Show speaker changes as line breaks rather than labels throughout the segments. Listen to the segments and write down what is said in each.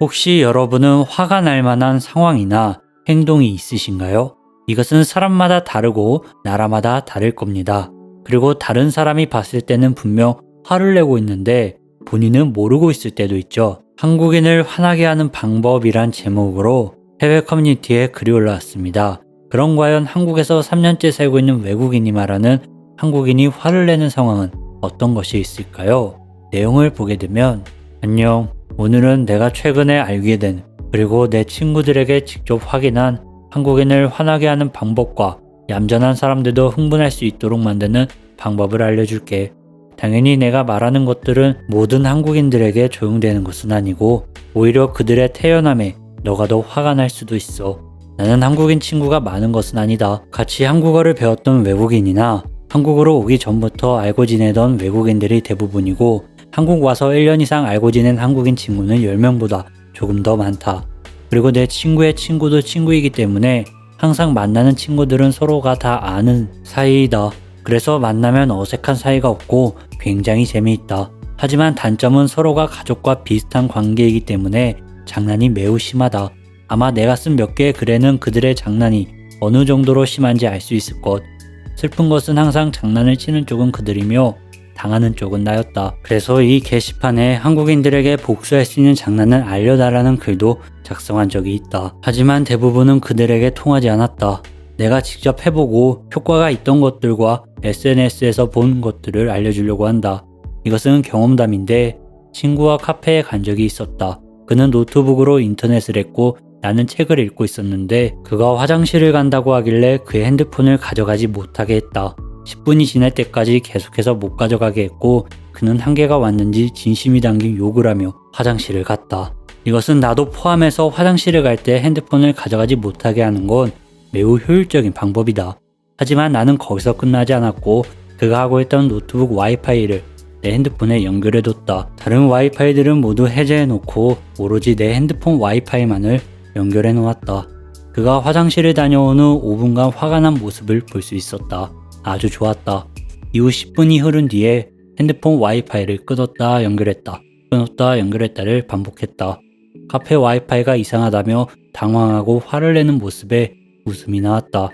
혹시 여러분은 화가 날 만한 상황이나 행동이 있으신가요? 이것은 사람마다 다르고 나라마다 다를 겁니다. 그리고 다른 사람이 봤을 때는 분명 화를 내고 있는데 본인은 모르고 있을 때도 있죠. 한국인을 화나게 하는 방법이란 제목으로 해외 커뮤니티에 글이 올라왔습니다. 그럼 과연 한국에서 3년째 살고 있는 외국인이 말하는 한국인이 화를 내는 상황은 어떤 것이 있을까요? 내용을 보게 되면 안녕. 오늘은 내가 최근에 알게 된 그리고 내 친구들에게 직접 확인한 한국인을 화나게 하는 방법과 얌전한 사람들도 흥분할 수 있도록 만드는 방법을 알려줄게. 당연히 내가 말하는 것들은 모든 한국인들에게 적용되는 것은 아니고 오히려 그들의 태어남에 너가 더 화가 날 수도 있어. 나는 한국인 친구가 많은 것은 아니다. 같이 한국어를 배웠던 외국인이나 한국으로 오기 전부터 알고 지내던 외국인들이 대부분이고 한국 와서 1년 이상 알고 지낸 한국인 친구는 10명보다 조금 더 많다. 그리고 내 친구의 친구도 친구이기 때문에 항상 만나는 친구들은 서로가 다 아는 사이이다. 그래서 만나면 어색한 사이가 없고 굉장히 재미있다. 하지만 단점은 서로가 가족과 비슷한 관계이기 때문에 장난이 매우 심하다. 아마 내가 쓴 몇 개의 글에는 그들의 장난이 어느 정도로 심한지 알 수 있을 것. 슬픈 것은 항상 장난을 치는 쪽은 그들이며 당하는 쪽은 나였다. 그래서 이 게시판에 한국인들에게 복수할 수 있는 장난을 알려달라는 글도 작성한 적이 있다. 하지만 대부분은 그들에게 통하지 않았다. 내가 직접 해보고 효과가 있던 것들과 SNS에서 본 것들을 알려주려고 한다. 이것은 경험담인데 친구와 카페에 간 적이 있었다. 그는 노트북으로 인터넷을 했고 나는 책을 읽고 있었는데 그가 화장실을 간다고 하길래 그의 핸드폰을 가져가지 못하게 했다. 10분이 지날 때까지 계속해서 못 가져가게 했고 그는 한계가 왔는지 진심이 담긴 욕을 하며 화장실을 갔다. 이것은 나도 포함해서 화장실을 갈 때 핸드폰을 가져가지 못하게 하는 건 매우 효율적인 방법이다. 하지만 나는 거기서 끝나지 않았고 그가 하고 있던 노트북 와이파이를 내 핸드폰에 연결해뒀다. 다른 와이파이들은 모두 해제해놓고 오로지 내 핸드폰 와이파이만을 연결해놓았다. 그가 화장실을 다녀온 후 5분간 화가 난 모습을 볼 수 있었다. 아주 좋았다. 이후 10분이 흐른 뒤에 핸드폰 와이파이를 끊었다 연결했다. 끊었다 연결했다를 반복했다. 카페 와이파이가 이상하다며 당황하고 화를 내는 모습에 웃음이 나왔다.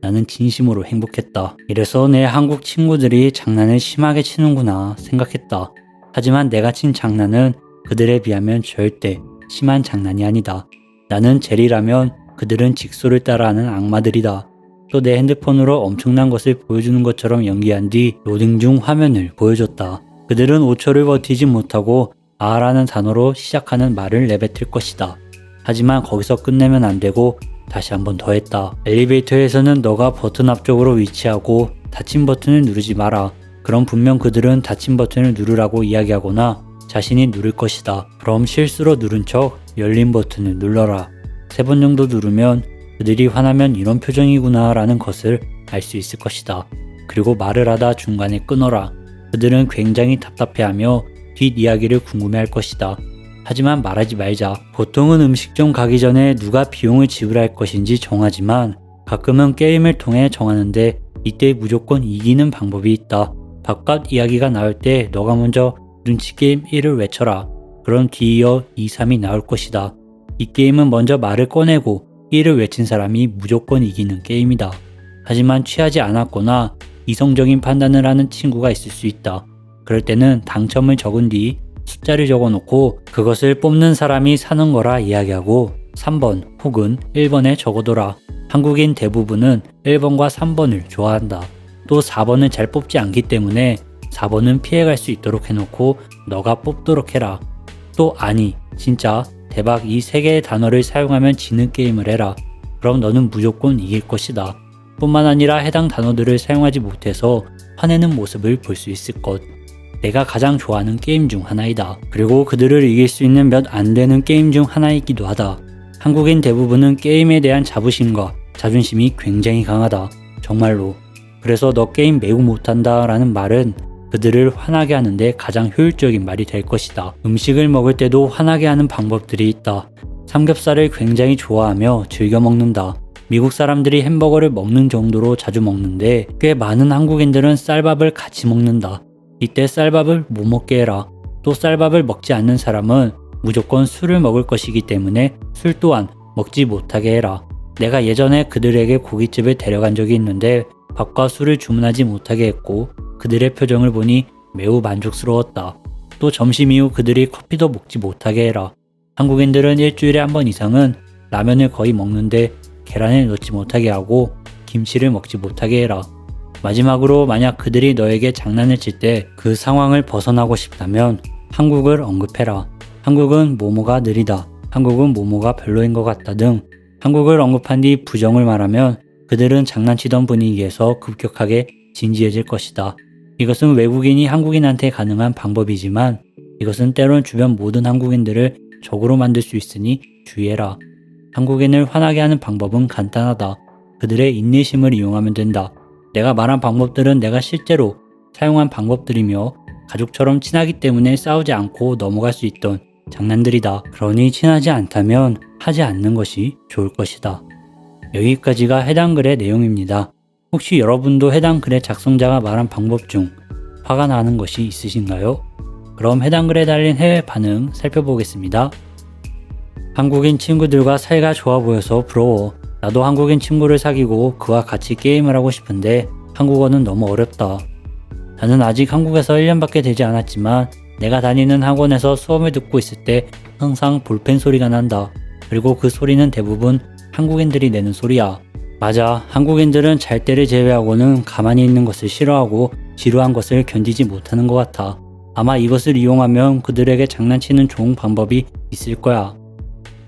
나는 진심으로 행복했다. 이래서 내 한국 친구들이 장난을 심하게 치는구나 생각했다. 하지만 내가 친 장난은 그들에 비하면 절대 심한 장난이 아니다. 나는 젤이라면 그들은 직소를 따라하는 악마들이다. 또 내 핸드폰으로 엄청난 것을 보여주는 것처럼 연기한 뒤 로딩 중 화면을 보여줬다. 그들은 5초를 버티지 못하고 아라는 단어로 시작하는 말을 내뱉을 것이다. 하지만 거기서 끝내면 안 되고 다시 한 번 더 했다. 엘리베이터에서는 너가 버튼 앞쪽으로 위치하고 닫힌 버튼을 누르지 마라. 그럼 분명 그들은 닫힌 버튼을 누르라고 이야기하거나 자신이 누를 것이다. 그럼 실수로 누른 척 열린 버튼을 눌러라. 세 번 정도 누르면 그들이 화나면 이런 표정이구나 라는 것을 알 수 있을 것이다. 그리고 말을 하다 중간에 끊어라. 그들은 굉장히 답답해하며 뒷이야기를 궁금해할 것이다. 하지만 말하지 말자. 보통은 음식점 가기 전에 누가 비용을 지불할 것인지 정하지만 가끔은 게임을 통해 정하는데 이때 무조건 이기는 방법이 있다. 바깥 이야기가 나올 때 너가 먼저 눈치 게임 1을 외쳐라. 그럼 뒤이어 2, 3이 나올 것이다. 이 게임은 먼저 말을 꺼내고 1을 외친 사람이 무조건 이기는 게임이다. 하지만 취하지 않았거나 이성적인 판단을 하는 친구가 있을 수 있다. 그럴 때는 당첨을 적은 뒤 숫자를 적어 놓고 그것을 뽑는 사람이 사는 거라 이야기하고 3번 혹은 1번에 적어둬라. 한국인 대부분은 1번과 3번을 좋아한다. 또 4번을 잘 뽑지 않기 때문에 4번은 피해갈 수 있도록 해놓고 너가 뽑도록 해라. 또 아니, 진짜 대박 이 세 개의 단어를 사용하면 지는 게임을 해라. 그럼 너는 무조건 이길 것이다. 뿐만 아니라 해당 단어들을 사용하지 못해서 화내는 모습을 볼 수 있을 것. 내가 가장 좋아하는 게임 중 하나이다. 그리고 그들을 이길 수 있는 몇 안 되는 게임 중 하나이기도 하다. 한국인 대부분은 게임에 대한 자부심과 자존심이 굉장히 강하다. 정말로. 그래서 너 게임 매우 못한다 라는 말은 그들을 화나게 하는데 가장 효율적인 말이 될 것이다. 음식을 먹을 때도 화나게 하는 방법들이 있다. 삼겹살을 굉장히 좋아하며 즐겨 먹는다. 미국 사람들이 햄버거를 먹는 정도로 자주 먹는데 꽤 많은 한국인들은 쌀밥을 같이 먹는다. 이때 쌀밥을 못 먹게 해라. 또 쌀밥을 먹지 않는 사람은 무조건 술을 먹을 것이기 때문에 술 또한 먹지 못하게 해라. 내가 예전에 그들에게 고깃집을 데려간 적이 있는데 밥과 술을 주문하지 못하게 했고 그들의 표정을 보니 매우 만족스러웠다. 또 점심 이후 그들이 커피도 먹지 못하게 해라. 한국인들은 일주일에 한 번 이상은 라면을 거의 먹는데 계란을 넣지 못하게 하고 김치를 먹지 못하게 해라. 마지막으로 만약 그들이 너에게 장난을 칠 때 그 상황을 벗어나고 싶다면 한국을 언급해라. 한국은 모모가 느리다. 한국은 모모가 별로인 것 같다 등 한국을 언급한 뒤 부정을 말하면 그들은 장난치던 분위기에서 급격하게 진지해질 것이다. 이것은 외국인이 한국인한테 가능한 방법이지만 이것은 때론 주변 모든 한국인들을 적으로 만들 수 있으니 주의해라. 한국인을 화나게 하는 방법은 간단하다. 그들의 인내심을 이용하면 된다. 내가 말한 방법들은 내가 실제로 사용한 방법들이며 가족처럼 친하기 때문에 싸우지 않고 넘어갈 수 있던 장난들이다. 그러니 친하지 않다면 하지 않는 것이 좋을 것이다. 여기까지가 해당 글의 내용입니다. 혹시 여러분도 해당 글의 작성자가 말한 방법 중 화가 나는 것이 있으신가요? 그럼 해당 글에 달린 해외 반응 살펴보겠습니다. 한국인 친구들과 사이가 좋아 보여서 부러워. 나도 한국인 친구를 사귀고 그와 같이 게임을 하고 싶은데 한국어는 너무 어렵다. 나는 아직 한국에서 1년밖에 되지 않았지만 내가 다니는 학원에서 수업을 듣고 있을 때 항상 볼펜 소리가 난다. 그리고 그 소리는 대부분 한국인들이 내는 소리야. 맞아. 한국인들은 잘 때를 제외하고는 가만히 있는 것을 싫어하고 지루한 것을 견디지 못하는 것 같아. 아마 이것을 이용하면 그들에게 장난치는 좋은 방법이 있을 거야.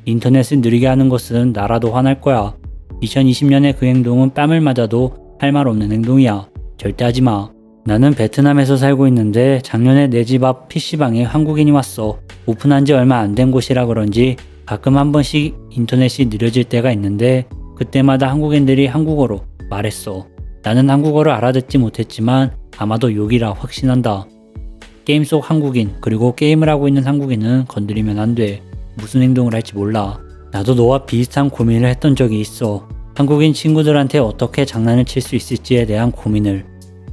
인터넷을 느리게 하는 것은 나라도 화날 거야. 2020년의 그 행동은 뺨을 맞아도 할 말 없는 행동이야. 절대 하지 마. 나는 베트남에서 살고 있는데 작년에 내 집 앞 PC방에 한국인이 왔어. 오픈한 지 얼마 안 된 곳이라 그런지 가끔 한 번씩 인터넷이 느려질 때가 있는데 그때마다 한국인들이 한국어로 말했어. 나는 한국어를 알아듣지 못했지만 아마도 욕이라 확신한다. 게임 속 한국인 그리고 게임을 하고 있는 한국인은 건드리면 안 돼. 무슨 행동을 할지 몰라. 나도 너와 비슷한 고민을 했던 적이 있어. 한국인 친구들한테 어떻게 장난을 칠 수 있을지에 대한 고민을.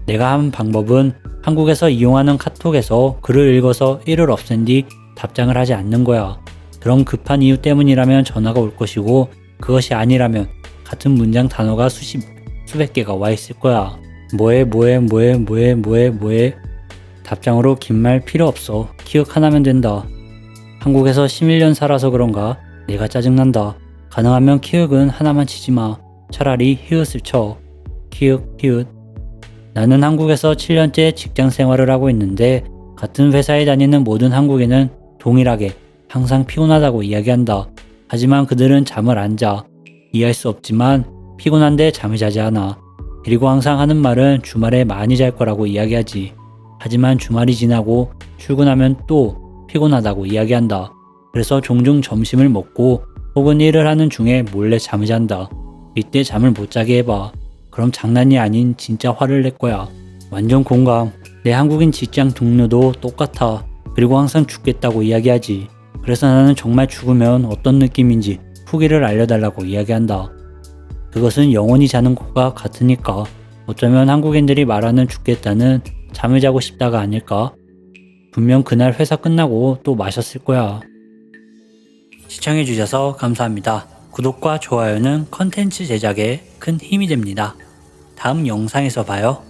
내가 한 방법은 한국에서 이용하는 카톡에서 글을 읽어서 일을 없앤 뒤 답장을 하지 않는 거야. 그런 급한 이유 때문이라면 전화가 올 것이고 그것이 아니라면 같은 문장 단어가 수십, 수백 개가 와 있을 거야. 뭐해, 뭐해, 뭐해, 뭐해, 뭐해, 뭐해. 답장으로 긴 말 필요 없어. 기억 하나면 된다. 한국에서 11년 살아서 그런가 내가 짜증난다. 가능하면 키읔은 하나만 치지 마. 차라리 히읗을 쳐. 키읔, 히읗. 나는 한국에서 7년째 직장 생활을 하고 있는데 같은 회사에 다니는 모든 한국인은 동일하게 항상 피곤하다고 이야기한다. 하지만 그들은 잠을 안 자. 이해할 수 없지만 피곤한데 잠을 자지 않아. 그리고 항상 하는 말은 주말에 많이 잘 거라고 이야기하지. 하지만 주말이 지나고 출근하면 또 피곤하다고 이야기한다. 그래서 종종 점심을 먹고 혹은 일을 하는 중에 몰래 잠을 잔다. 이때 잠을 못 자게 해봐. 그럼 장난이 아닌 진짜 화를 낼 거야. 완전 공감. 내 한국인 직장 동료도 똑같아. 그리고 항상 죽겠다고 이야기하지. 그래서 나는 정말 죽으면 어떤 느낌인지 후기를 알려달라고 이야기한다. 그것은 영원히 자는 것과 같으니까 어쩌면 한국인들이 말하는 죽겠다는 잠을 자고 싶다가 아닐까? 분명 그날 회사 끝나고 또 마셨을 거야. 시청해주셔서 감사합니다. 구독과 좋아요는 컨텐츠 제작에 큰 힘이 됩니다. 다음 영상에서 봐요.